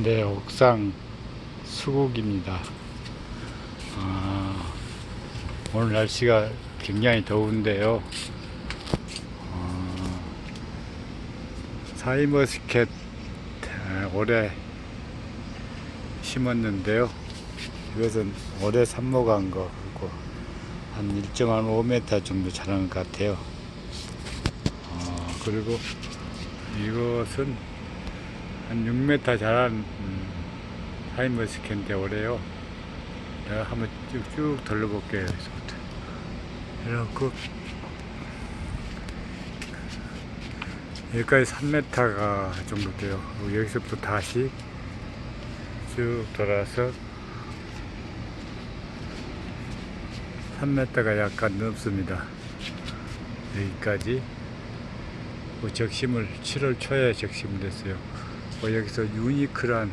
네, 옥상 수국입니다. 아, 오늘 날씨가 굉장히 더운데요. 어, 사이머스켓 아, 올해 심었는데요. 이것은 올해 삽목한 거고 한 일정한 5m 정도 자라는 것 같아요. 어, 그리고 이것은 한 6m 자란 음, 하이머스캔인데 올해요. 내가 한번 쭉쭉 돌려볼게요. 여기서부터. 이렇게 여기까지 3m가 정도 돼요. 여기서부터 다시 쭉 돌아서 3m가 약간 넘습니다. 여기까지 그 적심을 7월 초에 적심을 했어요. 어, 여기서 유니크란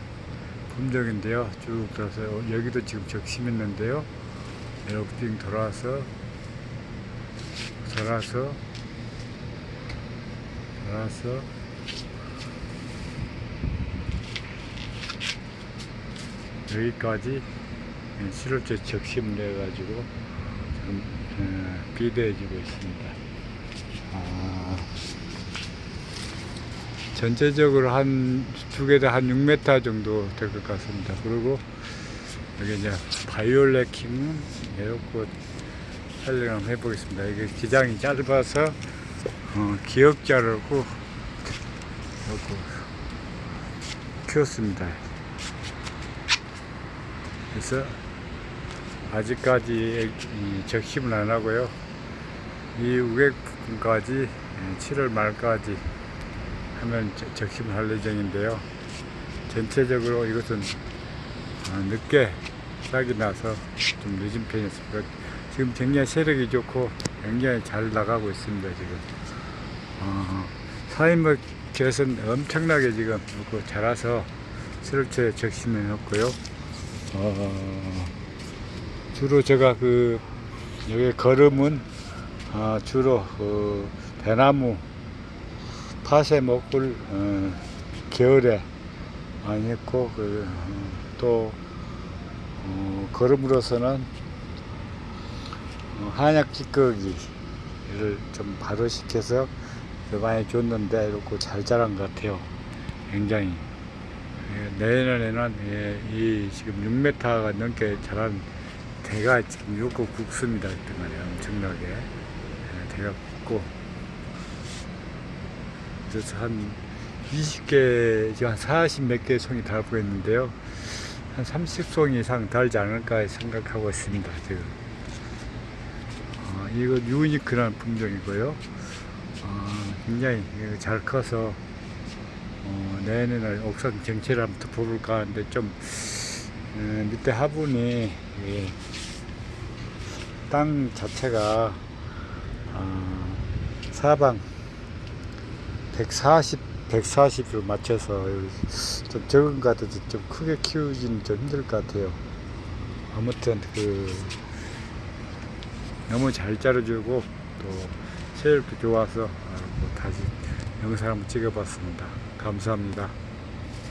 품종인데요. 쭉 돌아서 어, 여기도 지금 적심했는데요. 이렇게 쭉 돌아서 돌아서 돌아서 여기까지 7월째 적심을 해가지고 지금 어, 비대해지고 있습니다. 아, 전체적으로 한 두 개 다 한 6m 정도 될 것 같습니다. 그리고 여기 이제 바이올렛 킹은 에어꽃 촬영을 한번 해보겠습니다. 이게 기장이 짧아서 어, 기역자라고 키웠습니다. 그래서 아직까지 이 적심은 안 하고요. 이 우객분까지 7월 말까지 하면 저- 적심을 할 예정인데요. 전체적으로 이것은 어, 늦게 싹이 나서 좀 늦은 편이었습니다. 지금 굉장히 세력이 좋고 굉장히 잘 나가고 있습니다. 지금 어, 사인머켓은 엄청나게 지금 자라서 7월초에 적심해 놓고요. 어, 주로 제가 그 여기 걸음은 아, 주로 그 대나무 파쇄 목을 어, 겨울에 많이 했고 그, 어, 또 어, 걸음으로서는 어, 한약 찌꺼기를 좀 발효시켜서 더 많이 줬는데 이렇게 잘 자란 것 같아요. 굉장히 예, 내년에는 예, 이 지금 6m가 넘게 자란 대가 지금. 그때 말이에요. 엄청나게 예, 대가 굵고 그래서 한 20개, 지금 한 40몇개 송이 달고 있는데요. 한 30송 이상 달지 않을까 생각하고 있습니다. 지금. 어, 이거 유니크라는 품종이고요. 어, 굉장히 잘 커서 어, 내년에 옥상 정체를 한번 덮어볼까 하는데 좀 어, 밑에 화분이 예, 땅 자체가 어, 사방 140, 140으로 맞춰서 좀 적은 것 같아서 좀 크게 키우기는 좀 힘들 것 같아요. 아무튼 그 너무 잘 자라주고 또 체력도 좋아서 아, 뭐 다시 영상 한번 찍어봤습니다. 감사합니다.